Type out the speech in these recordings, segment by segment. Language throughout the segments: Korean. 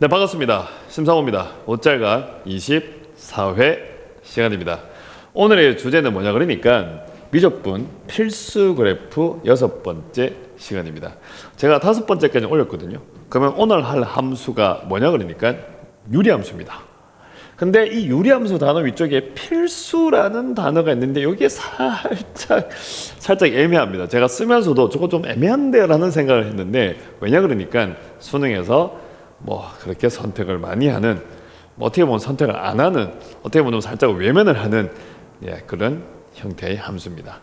네, 반갑습니다. 심상호입니다. 옷잘가 24회 시간입니다. 오늘의 주제는 뭐냐 그러니까 미적분 필수 그래프 여섯 번째 시간입니다. 제가 다섯 번째까지 올렸거든요. 그러면 오늘 할 함수가 뭐냐 그러니까 유리함수입니다. 근데 이 유리함수 단어 위쪽에 필수라는 단어가 있는데 여기에 살짝 살짝 애매합니다. 제가 쓰면서도 저거 좀 애매한데라는 생각을 했는데 왜냐 그러니까 수능에서 뭐 그렇게 선택을 많이 하는 뭐 어떻게 보면 선택을 안 하는 어떻게 보면 살짝 외면을 하는 예, 그런 형태의 함수입니다.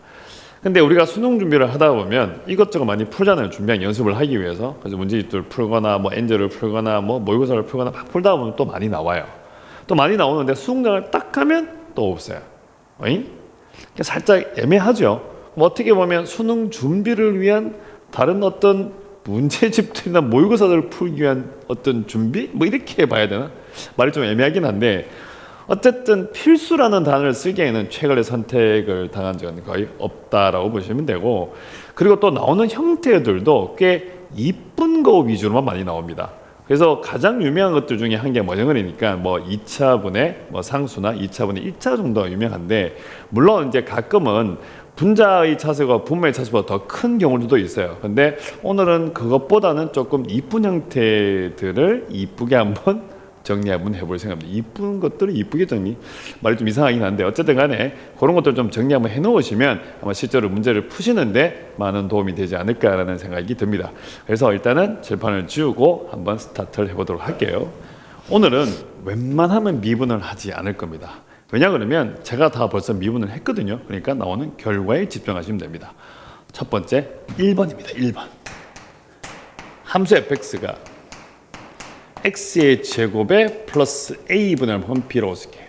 근데 우리가 수능 준비를 하다 보면 이것저것 많이 풀잖아요. 준비한 연습을 하기 위해서. 그래서 문제집들 풀거나 뭐 엔젤을 풀거나 뭐 모의고사를 풀거나 막 풀다 보면 또 많이 나와요. 또 많이 나오는데 수능장을 딱 가면 또 없어요. 어잉? 살짝 애매하죠. 뭐 어떻게 보면 수능 준비를 위한 다른 어떤 문제집들이나 모의고사들을 풀기 위한 어떤 준비? 뭐 이렇게 봐야 되나? 말이 좀 애매하긴 한데 어쨌든 필수라는 단어를 쓰기에는 최근에 선택을 당한 적은 거의 없다라고 보시면 되고 그리고 또 나오는 형태들도 꽤 이쁜 거 위주로만 많이 나옵니다. 그래서 가장 유명한 것들 중에 한개 뭐냐 그러니까 뭐 2차분의 뭐 상수나 2차분의 1차 정도가 유명한데 물론 이제 가끔은 분자의 차수가 분모의 차수보다 더 큰 경우도 있어요. 근데 오늘은 그것보다는 조금 이쁜 형태들을 이쁘게 한번 정리 한번 해볼 생각입니다. 이쁜 것들을 이쁘게 정리. 말이 좀 이상하긴 한데 어쨌든 간에 그런 것들 좀 정리 한번 해 놓으시면 아마 실제로 문제를 푸시는데 많은 도움이 되지 않을까라는 생각이 듭니다. 그래서 일단은 칠판을 지우고 한번 스타트를 해보도록 할게요. 오늘은 웬만하면 미분을 하지 않을 겁니다. 왜냐 그러면 제가 다 벌써 미분을 했거든요. 그러니까 나오는 결과에 집중하시면 됩니다. 첫 번째 1번입니다. 1번. 함수 fx가 x의 제곱에 플러스 a분의 한 b로 쓸게요.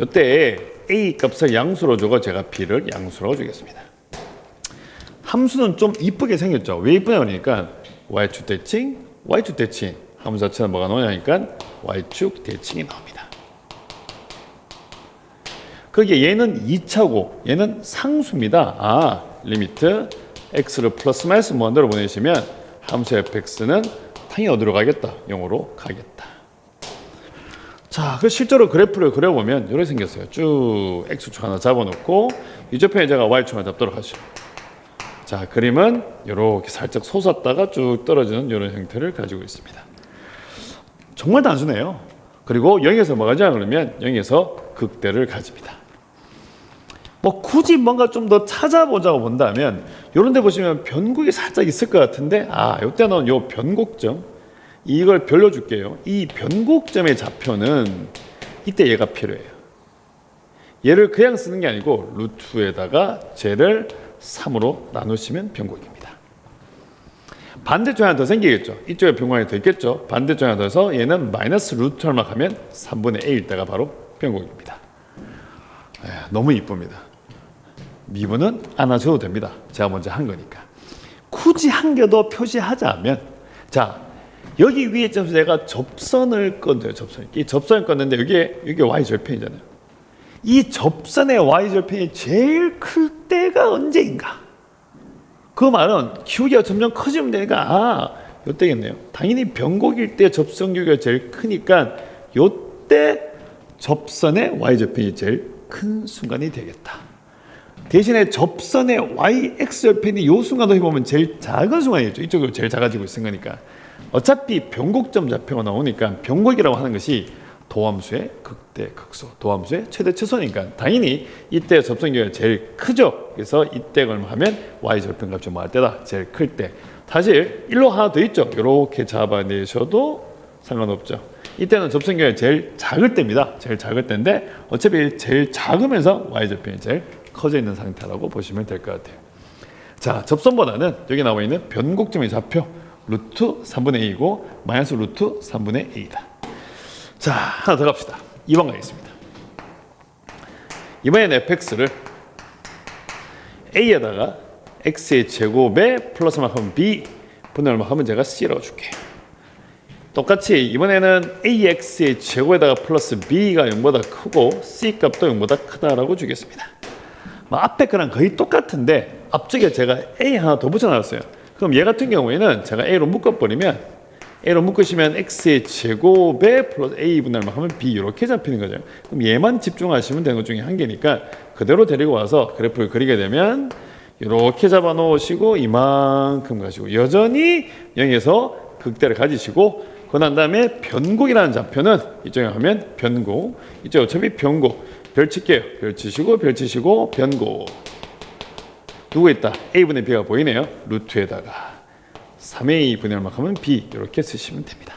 이때 a 값을 양수로 주고 제가 b를 양수로 주겠습니다. 함수는 좀 이쁘게 생겼죠. 왜 이쁘냐 그러니까 y축 대칭, y축 대칭. 함수 자체는 뭐가 나오냐니까 y축 대칭이 나옵니다. 거기에 얘는 2차고 얘는 상수입니다. 아, 리미트 x를 플러스 마이너스 무한대로 보내시면 함수 fx는 당연히 어디로 가겠다? 0으로 가겠다. 자, 그 실제로 그래프를 그려보면 이렇게 생겼어요. 쭉 x축 하나 잡아놓고 이쪽편에 제가 y축 하나 잡도록 하죠. 자, 그림은 이렇게 살짝 솟았다가 쭉 떨어지는 이런 형태를 가지고 있습니다. 정말 단순해요. 그리고 0에서 뭐가 지 그러면 0에서 극대를 가집니다. 뭐 굳이 뭔가 좀 더 찾아보자고 본다면 이런 데 보시면 변곡이 살짝 있을 것 같은데 아 이때는 요 변곡점 이걸 별로 줄게요. 이 변곡점의 좌표는 이때 얘가 필요해요. 얘를 그냥 쓰는 게 아니고 루트에다가 쟤를 3으로 나누시면 변곡입니다. 반대쪽에 하나 더 생기겠죠. 이쪽에 변곡이 더 있겠죠. 반대쪽에 하나 더 해서 얘는 마이너스 루트 얼마 하면 3분의 A일 때가 바로 변곡입니다. 에, 너무 이쁩니다 미분은 안 하셔도 됩니다. 제가 먼저 한 거니까. 굳이 한 개 더 표시하자면, 자, 여기 위에 점수 내가 접선을 건데요, 접선. 이 접선을 껐는데 여기에, 여기 Y절편이잖아요. 이 접선의 Y절편이 제일 클 때가 언제인가? 그 말은 기울기가 점점 커지면 되니까, 아, 요때겠네요. 당연히 변곡일 때 접선 기울기가 제일 크니까, 요때 접선의 Y절편이 제일 큰 순간이 되겠다. 대신에 접선의 YX 옆편이 요 순간도 해보면 제일 작은 순간이겠죠. 이쪽으로 제일 작아지고 있은 거니까. 어차피 변곡점 좌표가 나오니까 변곡이라고 하는 것이 도함수의 극대 극소, 도함수의 최대 최소니까 당연히 이때 접선기가 제일 크죠. 그래서 이때 얼마하면 y 절편 값이 뭐할 때다 제일 클 때. 사실 일로 하나 더 있죠. 이렇게 잡아내셔도 상관없죠. 이때는 접선기가 제일 작을 때입니다. 제일 작을 때인데 어차피 제일 작으면서 y 절편이 제일 커져 있는 상태라고 보시면 될 것 같아요. 자, 접선보다는 여기 나와 있는 변곡점의 좌표 루트 3분의 2이고 마이너스 루트 3분의 A다. 자, 하나 더 갑시다. 2번 가겠습니다. 이번엔 fx를 a에다가 x의 제곱에 플러스 만큼 b 분의 얼마 하면 제가 c라고 줄게. 똑같이 이번에는 ax의 제곱에다가 플러스 b가 0보다 크고 c 값도 0보다 크다라고 주겠습니다. 뭐 앞에 거랑 거의 똑같은데 앞쪽에 제가 A 하나 더 붙여놨어요. 그럼 얘 같은 경우에는 제가 A로 묶어버리면 a로 묶으시면 x의 제곱에 플러스 a분의 얼마 하면 b 이렇게 잡히는 거죠. 그럼 얘만 집중하시면 되는 것 중에 한 개니까 그대로 데리고 와서 그래프를 그리게 되면 이렇게 잡아 놓으시고 이만큼 가시고 여전히 0에서 극대를 가지시고 그난 다음에 변곡이라는 좌표는 이쪽에 하면 변곡 이쪽 어차피 변곡 별 칠게요. 별 치시고 별 치시고 변곡 누구 있다? A분의 b가 보이네요. 루트에다가. 3a 분의 얼마하면 b. 이렇게 쓰시면 됩니다.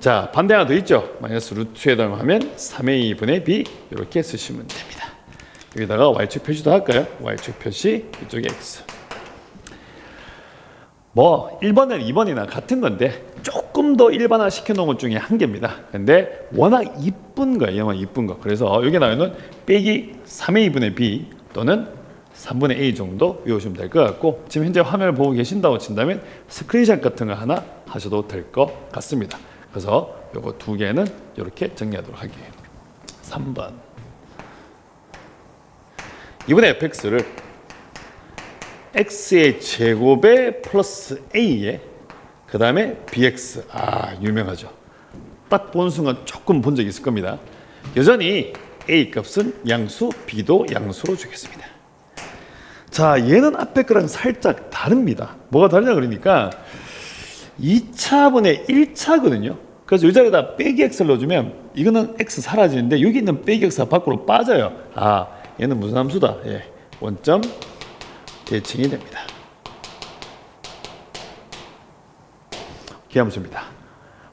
자 반대 하나 더 있죠? 마이너스 루트에다 하면 3a 분의 b. 이렇게 쓰시면 됩니다. 여기다가 y축 표시도 할까요? Y축 표시 이쪽에 x. 뭐 1번이나 2번이나 같은 건데 조금 더 일반화 시켜놓은 것 중에 한 개입니다. 근데 워낙 이쁜 거예요. 영화 이쁜 거. 그래서 여기 나오는 빼기 3의 2분의 b 또는 3분의 a 정도 외우시면 될 것 같고 지금 현재 화면을 보고 계신다고 친다면 스크린샷 같은 거 하나 하셔도 될 것 같습니다. 그래서 요거 두 개는 이렇게 정리하도록 할게요. 3번 이번에 fx를 x의 제곱에 플러스 a에 그 다음에 bx 아 유명하죠. 딱 본 순간 조금 본 적이 있을 겁니다. 여전히 a 값은 양수 b도 양수로 주겠습니다. 자 얘는 앞에 거랑 살짝 다릅니다. 뭐가 다르냐 그러니까 2차분의 1차거든요. 그래서 이 자리에다 빼기 x를 넣어주면 이거는 x 사라지는데 여기 있는 빼기 x가 밖으로 빠져요. 아 얘는 무슨 함수다. 예 원점 대칭이 됩니다. 기함수입니다.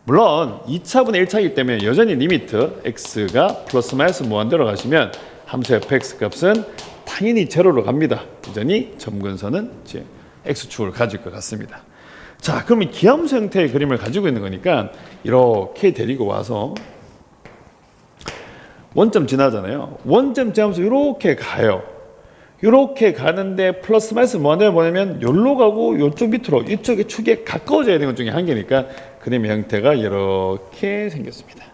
물론 2차분의 1차이기 때문에 여전히 리미트 x가 플러스 마이너스 무한대로 가시면 함수 fx 값은 당연히 제로로 갑니다. 여전히 점근선은 이제 x축을 가질 것 같습니다. 자, 그러면 기함수 형태의 그림을 가지고 있는 거니까 이렇게 데리고 와서 원점 지나잖아요. 원점 지나면서 이렇게 가요. 이렇게 가는데 플러스 마이너스 뭐하냐 뭐냐면 여기로 가고 이쪽 밑으로 이쪽의 축에 가까워져야 되는 것 중에 한 개니까 그림의 형태가 이렇게 생겼습니다.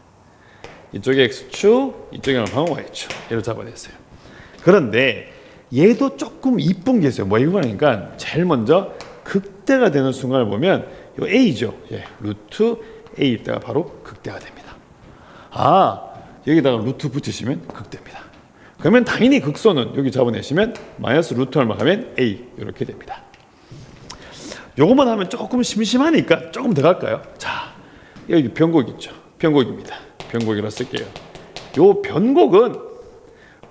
이쪽에 x축, 이쪽에 방어 y축 이렇게 잡아냈어요. 그런데 얘도 조금 이쁜 게 있어요. 뭐 이거니까 제일 먼저 극대가 되는 순간을 보면 이 a죠. 예, 루트 a 이때가 바로 극대가 됩니다. 아 여기다가 루트 붙이시면 극대입니다. 그러면 당연히 극소는 여기 잡아내시면 마이너스 루트 얼마 하면 a 이렇게 됩니다. 요것만 하면 조금 심심하니까 조금 더 갈까요? 자, 여기 변곡 있죠. 변곡입니다. 변곡이라 쓸게요. 요 변곡은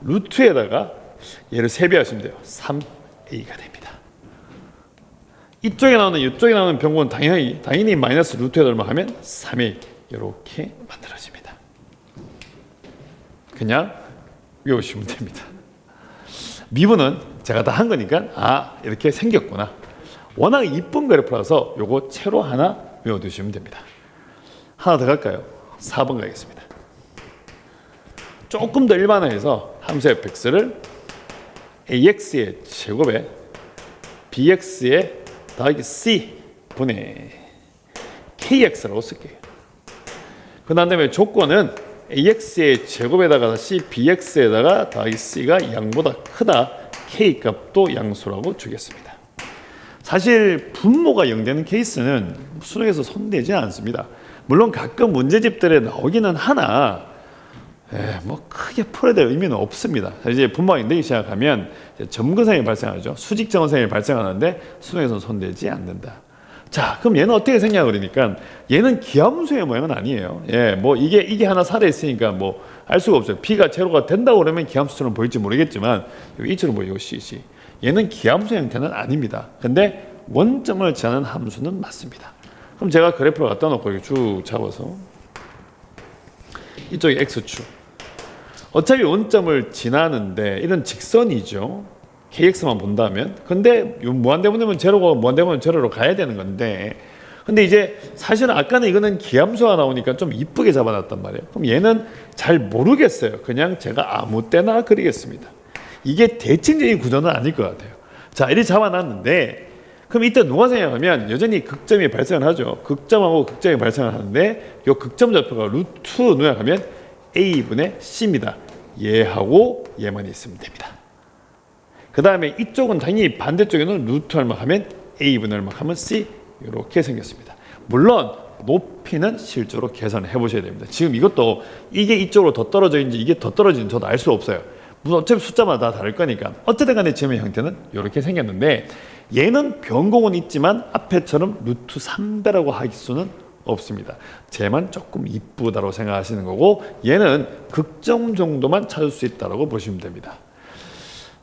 루트에다가 얘를 세배하시면 돼요. 3a가 됩니다. 이쪽에 나오는 이쪽에 나오는 변곡은 당연히 당연히 마이너스 루트에다 얼마 하면 3a 이렇게 만들어집니다. 그냥 외우시면 됩니다. 미분은 제가 다 한 거니까 아 이렇게 생겼구나. 워낙 이쁜 그래프라서 요거 채로 하나 외워두시면 됩니다. 하나 더 갈까요? 4번 가겠습니다. 조금 더 일반화해서 함수 fx를 ax의 제곱에 bx의 더하기 c 분의 kx라고 쓸게요. 그 다음에 조건은 ax의 제곱에다가 다시 bx에다가 더하기 c가 양보다 크다 k 값도 양수라고 주겠습니다. 사실 분모가 0되는 케이스는 수능에서 손대지 않습니다. 물론 가끔 문제집들에 나오기는 하나 에, 뭐 크게 풀어야 될 의미는 없습니다. 이제 분모가 0되기 시작하면 점근상이 발생하죠. 수직 정근상이 발생하는데 수능에서 손대지 않는다. 자, 그럼 얘는 어떻게 생냐 그러니까 얘는 기함수의 모양은 아니에요. 예, 뭐 이게 이게 하나 살아 있으니까 뭐 알 수가 없어요. B가 제로가 된다고 그러면 기함수처럼 보일지 모르겠지만 이처럼 보이고 CC. 얘는 기함수 형태는 아닙니다. 근데 원점을 지하는 함수는 맞습니다. 그럼 제가 그래프를 갖다 놓고 이렇게 쭉 잡아서 이쪽이 x축. 어차피 원점을 지나는데 이런 직선이죠. Kx만 본다면? 근데 무한대분되면 제로고 무한대분면 제로로 가야 되는 건데. 근데 이제 사실은 아까는 이거는 기함수가 나오니까 좀 이쁘게 잡아놨단 말이에요. 그럼 얘는 잘 모르겠어요. 그냥 제가 아무 때나 그리겠습니다. 이게 대칭적인 구조는 아닐 것 같아요. 자 이렇게 잡아놨는데 그럼 이때 누가 생각하면 여전히 극점이 발생을 하죠. 극점하고 극점이 발생을 하는데 이 극점 좌표가 루트 누락하면 a분의 c입니다. 얘하고 얘만 있으면 됩니다 그 다음에 이쪽은 당연히 반대쪽에는 루트 얼마 하면 a분의 얼마 하면 c 이렇게 생겼습니다. 물론 높이는 실제로 계산을 해보셔야 됩니다. 지금 이것도 이게 이쪽으로 더 떨어져 있는지 이게 더 떨어지는지 저도 알 수 없어요. 무슨 어차피 숫자마다 다 다를 거니까 어쨌든 간에 지금의 형태는 이렇게 생겼는데 얘는 변공은 있지만 앞에처럼 루트 3배라고 할 수는 없습니다. 쟤만 조금 이쁘다고 생각하시는 거고 얘는 극점 정도만 찾을 수 있다고 보시면 됩니다.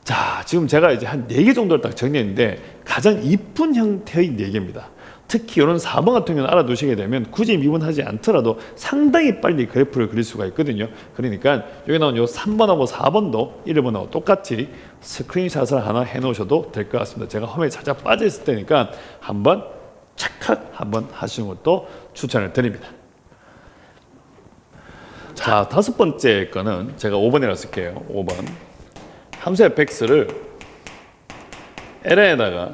자, 지금 제가 이제 한 네 개 정도를 딱 정리했는데 가장 이쁜 형태의 네 개입니다. 특히 이런 4번 같은 경우는 알아두시게 되면 굳이 미분하지 않더라도 상당히 빨리 그래프를 그릴 수가 있거든요. 그러니까 여기 나온 요 3번하고 4번도 1번하고 똑같이 스크린샷을 하나 해 놓으셔도 될 것 같습니다. 제가 홈에 살짝 빠져 있을 테니까 한번 착각 한번 하시는 것도 추천을 드립니다. 자, 다섯 번째 거는 제가 5번이라 쓸게요. 5번. 함수 fx를 l에다가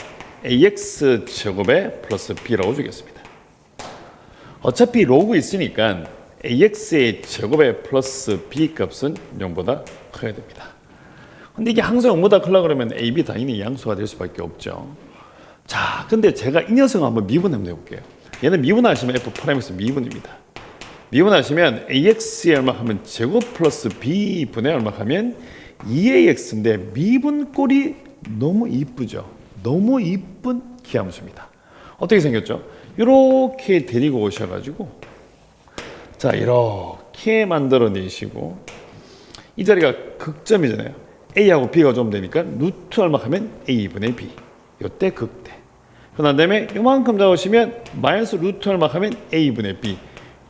ax 제곱에 플러스 b라고 주겠습니다. 어차피 로그 있으니까 ax의 제곱에 플러스 b 값은 0보다 커야 됩니다. 근데 이게 항상 0보다 크려 그러면 a, b 당연히 양수가 될 수밖에 없죠. 자, 근데 제가 이 녀석을 한번 미분 한번 해볼게요. 얘는 미분하시면 f 프라임에서 미분입니다. 미분하시면 ax에 얼마 하면 제곱 플러스 b분의 얼마 하면 2ax인데 미분꼴이 너무 이쁘죠. 너무 이쁜 기함수입니다. 어떻게 생겼죠? 이렇게 데리고 오셔가지고 자 이렇게 만들어내시고 이 자리가 극점이잖아요. a하고 b가 좀 되니까 루트 얼마 하면 a분의 b. 이때 극대. 그런 다음에 이만큼 잡으시면 마이너스 루트 얼마 하면 a분의 b.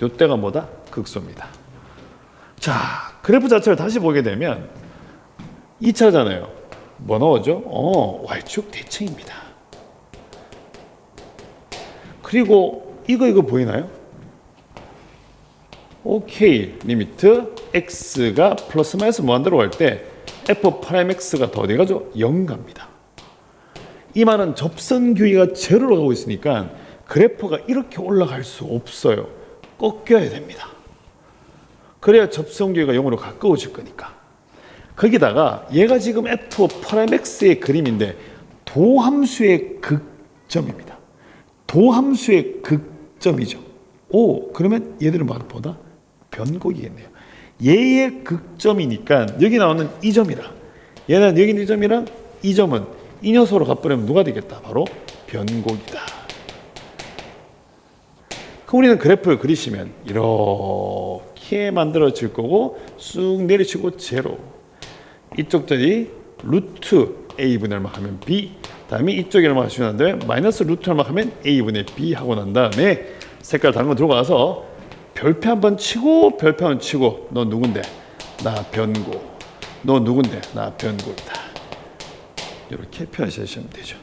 이때가 뭐다? 극소입니다. 자 그래프 자체를 다시 보게 되면 2차잖아요. 뭐 나오죠? 어, Y축 대칭입니다. 그리고 이거 이거 보이나요? 오케이 리미트 x가 플러스 마이너스 무한대로 갈 때 f 프라임 x가 더 어디 가죠? 0 갑니다. 이 말은 접선 교위가 제로로 가고 있으니까 그래프가 이렇게 올라갈 수 없어요. 꺾여야 됩니다. 그래야 접선 교위가 0으로 가까워질 거니까. 거기다가 얘가 지금 f 프라임 x의 그림인데 도함수의 극점입니다. 도함수의 극점이죠. 오, 그러면 얘들은 뭐보다 변곡이겠네요. 얘의 극점이니까 여기 나오는 이 점이라 얘는 여기 있는 이 점이랑 이 점은 이 녀석으로 갚으려면 누가 되겠다? 바로 변곡이다. 그럼 우리는 그래프를 그리시면 이렇게 만들어질 거고 쑥 내리치고 제로 이쪽들이 루트 a분의 얼마 하면 b 다음에 이쪽에 얼마 하시면 안 돼? 마이너스 루트 얼마 하면 a분의 b 하고 난 다음에 색깔 다른 거 들어가서 별표 한 번 치고 별표 한 번 치고 너 누군데? 나 변고 너 누군데? 나 변고이다 이렇게 표현하시면 되죠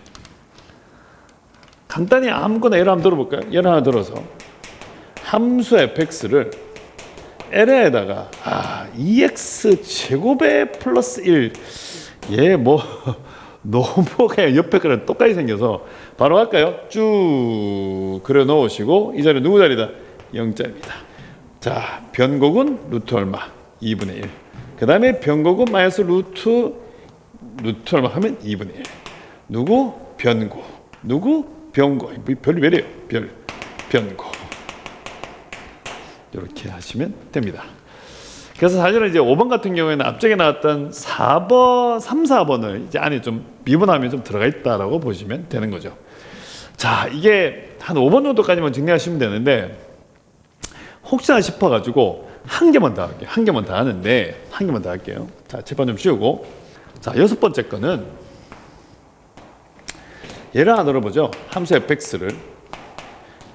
간단히 아무거나 예를 한번 들어볼까요? 예를 하나 들어서 함수 fx를 L에다가 아, 2x 제곱에 플러스 1. 얘뭐 너무 그냥 옆에 거랑 똑같이 생겨서 바로 할까요? 쭉 그려 놓으시고 이 자리 누구 자리다? 0자입니다. 자, 변곡은 루트 얼마? 2분의 1. 그 다음에 변곡은 마이너스 루트 루트 얼마 하면 2분의 1. 누구? 변고. 누구? 변고. 별이 왜래요? 별. 변고. 이렇게 하시면 됩니다. 그래서 사실은 이제 5번 같은 경우에는 앞쪽에 나왔던 4번, 3, 4번을 이제 안에 좀 미분하면 좀 들어가 있다라고 보시면 되는 거죠. 자, 이게 한 5번 정도까지만 정리하시면 되는데 혹시나 싶어 가지고 한 개만 더 할게요. 한 개만 더 하는데 한 개만 더 할게요. 자, 칠판 좀 씌우고 자, 여섯 번째 거는 예를 하나 들어보죠. 함수 fx를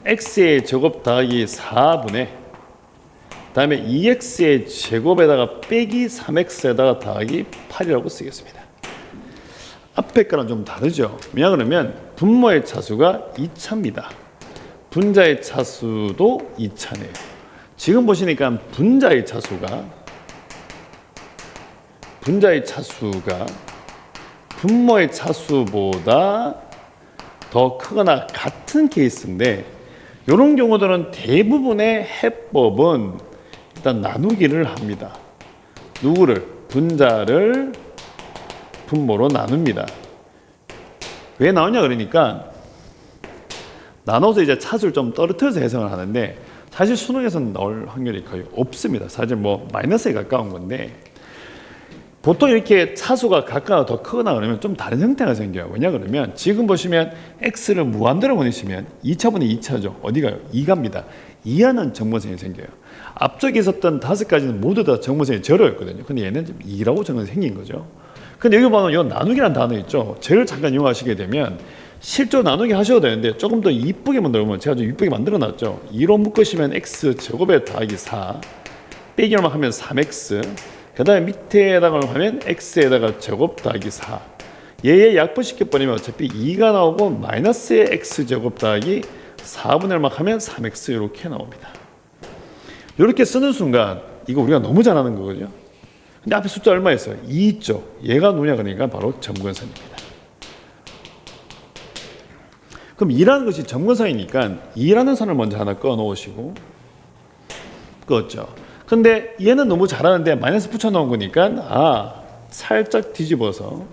x의 제곱 더하기 4분의 다음에 2x의 제곱에다가 빼기 3x에다가 더하기 8이라고 쓰겠습니다. 앞에 거랑 좀 다르죠. 왜냐 그러면 분모의 차수가 2차입니다. 분자의 차수도 2차네요. 지금 보시니까 분자의 차수가 분자의 차수가 분모의 차수보다 더 크거나 같은 케이스인데 이런 경우들은 대부분의 해법은 일단 나누기를 합니다. 누구를? 분자를 분모로 나눕니다. 왜 나오냐 그러니까 나눠서 이제 차수를 좀 떨어뜨려서 해석을 하는데 사실 수능에서는 나올 확률이 거의 없습니다. 사실 뭐 마이너스에 가까운 건데 보통 이렇게 차수가 가까워 더 크거나 그러면 좀 다른 형태가 생겨요. 왜냐 그러면 지금 보시면 x를 무한대로 보내시면 2차분의 2차죠. 어디가요? 2갑니다. 2하는 정모선이 생겨요. 앞쪽에 있었던 다섯 가지는 모두 다 정모선이 절호였거든요. 근데 얘는 좀 2라고 정모선이 생긴 거죠. 근데 여기 보면 이 나누기라는 단어 있죠. 쟤를 잠깐 이용하시게 되면 실제로 나누기 하셔도 되는데 조금 더 이쁘게 만들면 제가 좀 이쁘게 만들어 놨죠. 2로 묶으시면 x 제곱에 더하기 4 빼기 얼마 하면 3x 그 다음에 밑에다가 하면 x에다가 제곱 더하기 4 얘의 약분 시켜 버리면 어차피 2가 나오고 마이너스의 x 제곱 더하기 4분의 얼마 하면 3x 이렇게 나옵니다. 이렇게 쓰는 순간 이거 우리가 너무 잘하는 거거든요. 근데 앞에 숫자 얼마 있어요? 2 있죠. 얘가 누냐 그러니까 바로 점근선입니다. 그럼 2라는 것이 점근선이니까 2라는 선을 먼저 하나 꺼 놓으시고 껐죠. 근데 얘는 너무 잘하는데 마이너스 붙여 놓은 거니까 아 살짝 뒤집어서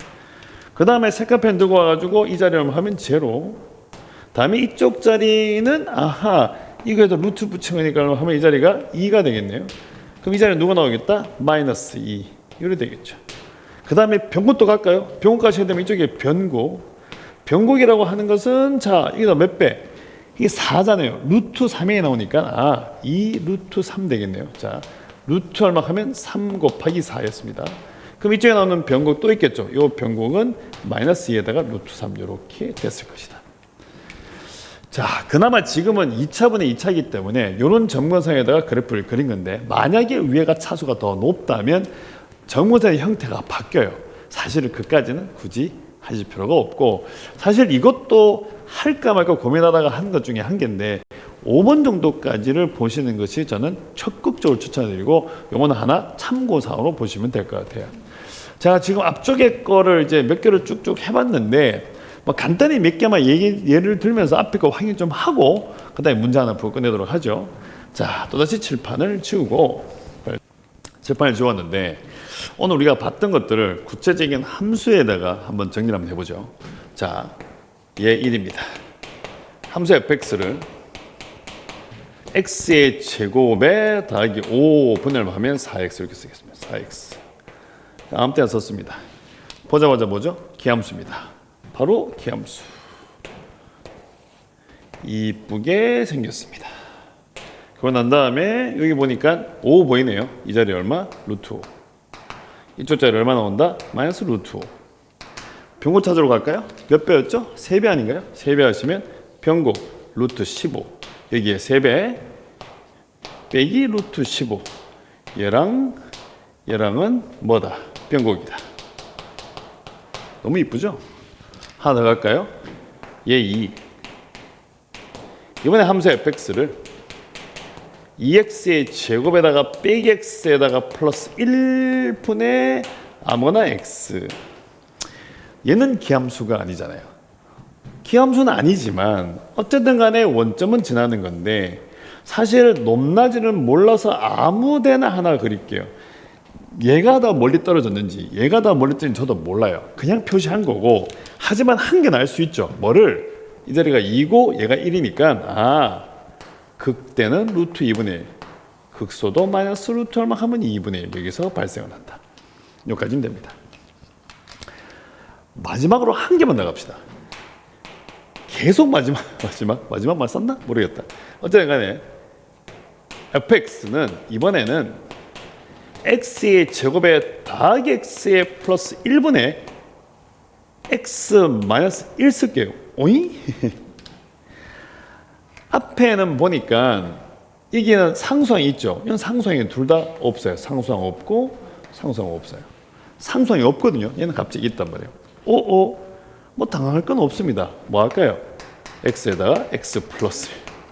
그 다음에 색깔펜 들고 와가지고 이 자리를 하면 제로 다음에 이쪽 자리는 아하 이거에도 루트 붙인 거니까 하면 이 자리가 2가 되겠네요. 그럼 이 자리에 누가 나오겠다? 마이너스 2 이래 되겠죠. 그 다음에 변곡도 갈까요? 변곡 가시게 되면 이쪽에 변곡 변곡이라고 하는 것은 자 이게 몇 배? 이게 4잖아요. 루트 3이 나오니까 아, 2 루트 3 되겠네요. 자, 루트 얼마 하면 3 곱하기 4였습니다. 그럼 이쪽에 나오는 변곡 또 있겠죠. 이 변곡은 마이너스 2에다가 루트 3 이렇게 됐을 것이다. 자, 그나마 지금은 2차분의 2차이기 때문에 이런 점근선에다가 그래프를 그린 건데 만약에 위에가 차수가 더 높다면 점근선의 형태가 바뀌어요. 사실은 그까지는 굳이 하실 필요가 없고 사실 이것도 할까 말까 고민하다가 한 것 중에 한 개인데 5번 정도까지를 보시는 것이 저는 적극적으로 추천드리고 요거는 하나 참고사항으로 보시면 될 것 같아요. 제가 지금 앞쪽에 거를 이제 몇 개를 쭉쭉 해봤는데 뭐 간단히 몇 개만 얘기, 예를 들면서 앞에 거 확인 좀 하고 그 다음에 문제 하나 풀고 끝내도록 하죠. 자 또다시 칠판을 지우고 칠판을 지웠는데 오늘 우리가 봤던 것들을 구체적인 함수에다가 한번 정리를 한번 해보죠. 자, 얘 1입니다. 함수 fx를 x의 제곱에 더하기 5분을 하면 4x 이렇게 쓰겠습니다. 4x. 아무 때나 썼습니다. 보자마자 뭐죠? 기함수입니다. 바로 기함수. 이쁘게 생겼습니다. 그러고 난 다음에 여기 보니까 5 보이네요. 이 자리 얼마? 루트 5. 이쪽 자리 얼마 나온다? 마이너스 루트 5. 변곡 찾으러 갈까요? 몇 배였죠? 3배 아닌가요? 3배 하시면 변곡 루트 15. 여기에 3배 빼기 루트 15. 얘랑 얘랑은 뭐다? 변곡이다. 너무 이쁘죠? 하나 더 갈까요? 얘 2. 이번에 함수 fx를 2x의 제곱에다가 빼기 x에다가 플러스 1분의 아무거나 x 얘는 기함수가 아니잖아요 기함수는 아니지만 어쨌든 간에 원점은 지나는 건데 사실 높낮이는 몰라서 아무 데나 하나 그릴게요 얘가 더 멀리 떨어졌는지 얘가 더 멀리 떨어졌는지 저도 몰라요 그냥 표시한 거고 하지만 한개알수 있죠 뭐를 이 자리가 2고 얘가 1이니까 아 극대는 루트 2분의 1. 극소도 마이너스 루트 얼마 하면 2분의 1 여기서 발생을 한다. 여기까지는 됩니다. 마지막으로 한 개만 나갑시다. 계속 마지막 마지막 마지막 말 썼나 모르겠다. 어쨌든 간에 fx는 이번에는 x의 제곱에 더하기 x의 플러스 1분의 x 마이너스 1 쓸게요. 오이? 앞에는 보니까 이게는 상수항이 있죠. 이건 상수항이 둘 다 없어요. 상수항 없고 상수항 없어요. 상수항이 없거든요. 얘는 갑자기 있단 말이에요. 오오 뭐 당황할 건 없습니다. 뭐 할까요? x에다가 x 플러스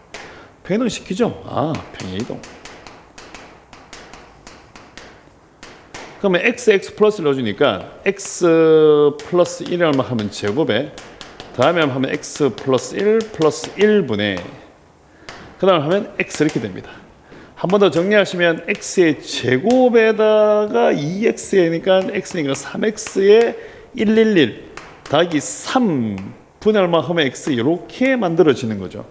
변형 시키죠. 아 평행 이동. 그러면 x x 플러스를 넣어주니까 x 플러스 1을 얼마 하면 제곱에 다음에 하면 x 플러스 1 플러스 1분의 그 다음 하면 x 이렇게 됩니다. 한 번 더 정리하시면 x의 제곱에다가 2x니까 x니까 3x에 111 더하기 3 분의 얼마 하면 x 이렇게 만들어지는 거죠.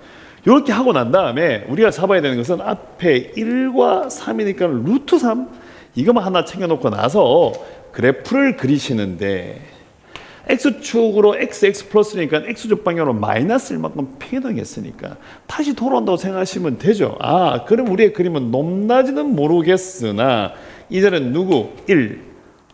이렇게 하고 난 다음에 우리가 잡아야 되는 것은 앞에 1과 3이니까 루트 3 이것만 하나 챙겨놓고 나서 그래프를 그리시는데 x축으로 x, x 플러스니까 x축 방향으로 마이너스 1만큼 패딩했으니까 다시 돌아온다고 생각하시면 되죠. 아, 그럼 우리의 그림은 높낮이는 모르겠으나 이 자리는 누구? 1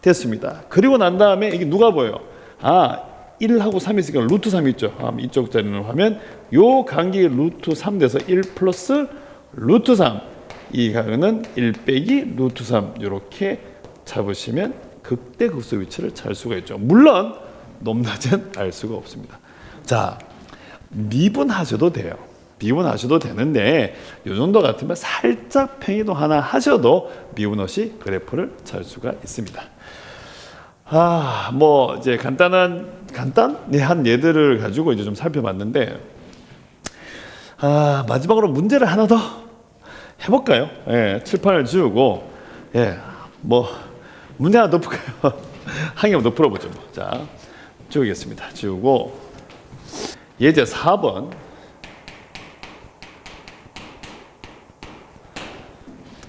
됐습니다. 그리고 난 다음에 이게 누가 보여요? 아, 1하고 3이 있으니까 루트 3 있죠. 아, 이쪽 자리는 하면 요 간격이 루트 3 돼서 1 플러스 루트 3. 이 각은 1 빼기 루트 3 이렇게 잡으시면 극대 극소 위치를 찾을 수가 있죠. 물론 높낮이는 알 수가 없습니다. 자, 미분하셔도 돼요. 미분하셔도 되는데 이 정도 같으면 살짝 평이도 하나 하셔도 미분 없이 그래프를 찾을 수가 있습니다. 아, 뭐 이제 간단한 간단한 예들을 가지고 이제 좀 살펴봤는데 아, 마지막으로 문제를 하나 더 해볼까요? 예, 칠판을 지우고 예, 뭐 문제 하나 더 풀까요? 한 개만 더 풀어보죠. 뭐. 자, 지우겠습니다. 지우고 예제 4번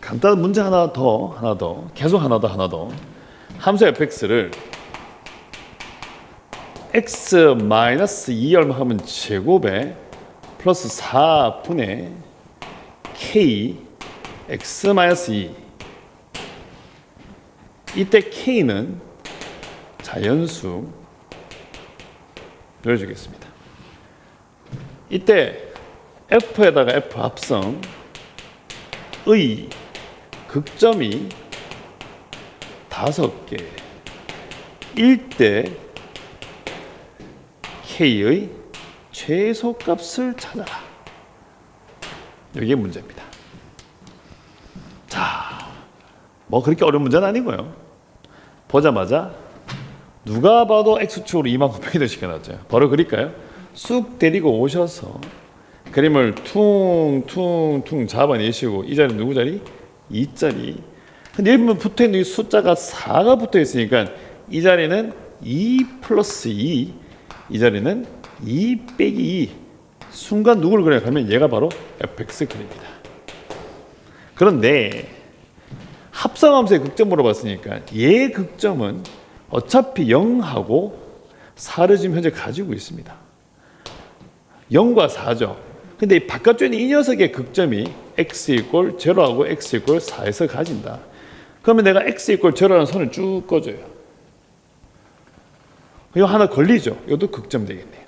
간단한 문제 하나 더 하나 더 계속 하나 더 하나 더 함수 fx를 x 마이너스 2 얼마 하면 제곱에 플러스 4분의 k x 마이너스 2 이때 k는 자연수 열어주겠습니다. 이때 f에다가 f 합성 의 극점이 다섯 개. 일때 k의 최소값을 찾아라. 이게 문제입니다. 자, 뭐 그렇게 어려운 문제는 아니고요. 보자마자 누가 봐도 x축으로 이만큼 평이도 시켜놨죠. 바로 그릴까요? 쑥 데리고 오셔서 그림을 퉁퉁퉁 잡아내시고 이 자리 누구 자리? 이 자리. 근데 여기 보면 붙어 있는 이 숫자가 4가 붙어 있으니까 이 자리는 2 플러스 2, 이 자리는 2 빼기 2. 순간 누구를 그려 가면 얘가 바로 fx 그립니다. 그런데 합성함수의 극점 물어봤으니까 얘 극점은 어차피 0하고 4를 지금 현재 가지고 있습니다. 0과 4죠. 근데 이 바깥쪽에 있는 이 녀석의 극점이 x 이꼴 제로하고 x 이꼴 4에서 가진다. 그러면 내가 x 이꼴 제로라는 선을 쭉 꺼줘요. 이거 하나 걸리죠. 이것도 극점 되겠네요.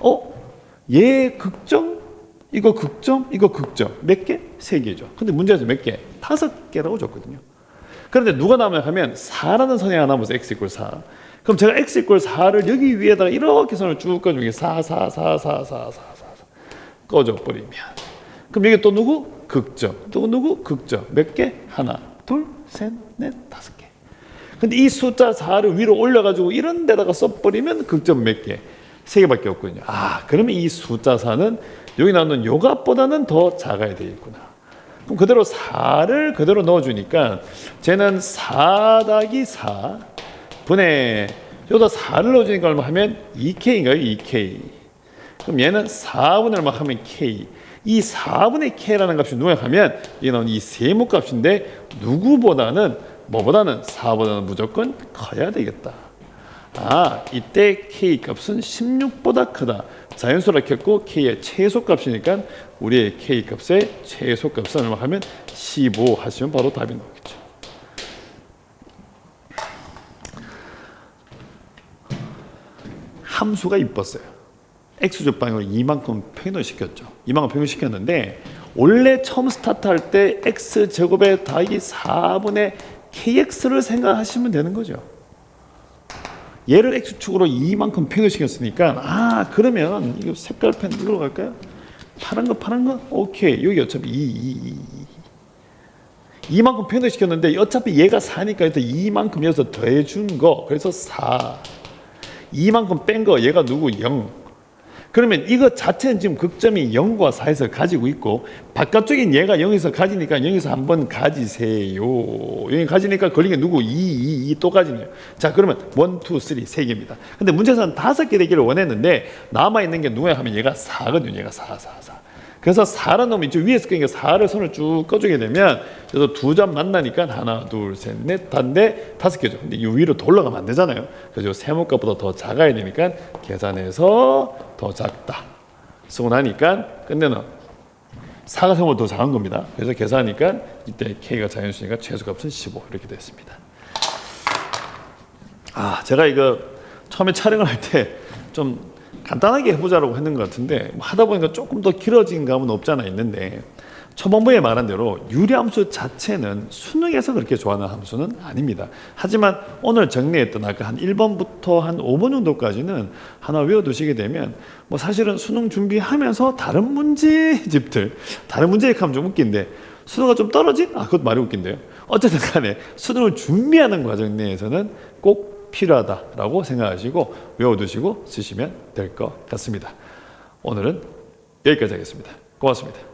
어? 얘 극점? 이거 극점? 이거 극점. 몇 개? 세 개죠. 근데 문제는 몇 개? 다섯 개라고 줬거든요. 그런데 누가 남아요 하면 4라는 선이 하나 남아서 x 이꼴 4. 그럼 제가 x 이꼴 4를 여기 위에다가 이렇게 선을 쭉 꺼주면 4, 4, 4, 4, 4, 4, 4, 4 꺼져버리면 그럼 여기 또 누구? 극점. 또 누구? 극점. 몇 개? 하나, 둘, 셋, 넷, 다섯 개. 근데 이 숫자 4를 위로 올려가지고 이런 데다가 써버리면 극점 몇 개? 세 개밖에 없거든요. 아, 그러면 이 숫자 4는 여기 나오는 요 값보다는 더 작아야 되겠구나. 그럼 그대로 4를 그대로 넣어주니까 쟤는 4 더하기 4 분의 여기다 4를 넣어주니까 얼마 하면 2K인가요? 2K. 그럼 얘는 4분의 얼마 하면 K. 이 4분의 K라는 값이 누가 하면 이게 나오는 이 세모 값인데 누구보다는 뭐보다는 4보다는 무조건 커야 되겠다. 아, 이때 K 값은 16보다 크다. 자연수라 했고 K의 최소 값이니까 우리의 K 값의 최소 값은 얼마 하면 15 하시면 바로 답이 나오겠죠. 함수가 이뻤어요. x축 방향으로 이만큼 평균을 시켰죠. 이만큼 평균 시켰는데 원래 처음 스타트할 때 x 제곱에 더하기 4분의 kx를 생각하시면 되는 거죠. 얘를 x축으로 이만큼 평균 시켰으니까 아 그러면 이거 색깔 펜 이걸로 갈까요? 파란 거 파란 거? 오케이. 여기 어차피 2 2 2 이만큼 평균 시켰는데 어차피 얘가 4니까 일단 이만큼 여기서 더해준 거. 그래서 4 이만큼 뺀 거 얘가 누구? 0 그러면 이거 자체는 지금 극점이 0과 4에서 가지고 있고 바깥쪽인 얘가 0에서 가지니까 0에서 한번 가지세요. 0이 가지니까 걸린 게 누구? 2, 2, 2 또 가지네요. 자 그러면 1, 2, 3, 세 개입니다. 근데 문제에서는 다섯 개 되기를 원했는데 남아있는 게 누구야 하면 얘가 4거든요. 얘가 4, 4, 4. 그래서 4라는 놈이 저 위에서 그러니까 4를 손을 쭉 꺼주게 되면 그래서 두 점 만나니까 하나 둘 셋 넷 단데 다섯 개죠. 근데 이 위로 더 올라가면 안 되잖아요. 그래서 세모값보다 더 작아야 되니까 계산해서 더 작다. 쓰고 나니까 끝내는 4가 세모보다 더 작은 겁니다. 그래서 계산하니까 이때 K가 자연수니까 최소값은 15 이렇게 됐습니다. 아 제가 이거 처음에 촬영을 할 때 좀 간단하게 해보자라고 했는 것 같은데 뭐 하다 보니까 조금 더 길어진 감은 없지 않아 있는데 초반부에 말한 대로 유리함수 자체는 수능에서 그렇게 좋아하는 함수는 아닙니다. 하지만 오늘 정리했던 아까 한 1번부터 한 5번 정도까지는 하나 외워두시게 되면 뭐 사실은 수능 준비하면서 다른 문제집들 다른 문제집 하면 좀 웃긴데 수능가 좀 떨어진? 아 그것도 말이 웃긴데요. 어쨌든 간에 수능을 준비하는 과정 내에서는 꼭 필요하다라고 생각하시고 외워두시고 쓰시면 될 것 같습니다. 오늘은 여기까지 하겠습니다. 고맙습니다.